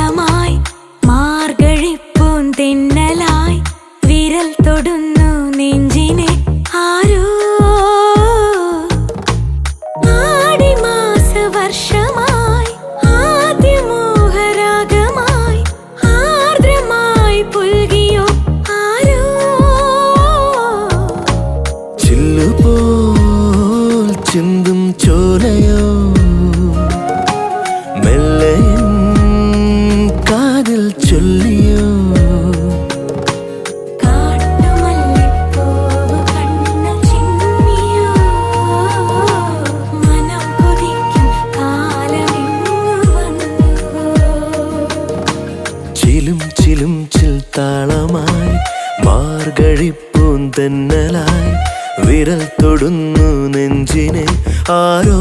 താളമായി മാർഗഴിപ്പൂൻ തിന്നലായി വിരൽ തൊടുന്നു നെഞ്ചിനെ ചിന്തും ചോലയോ ചിലും ചിലും ചിൽ താളമായി മാർഗഴിപ്പൂന്തന്നലായി വിരൽ തൊടുന്നു നെഞ്ചിനെ ആരോ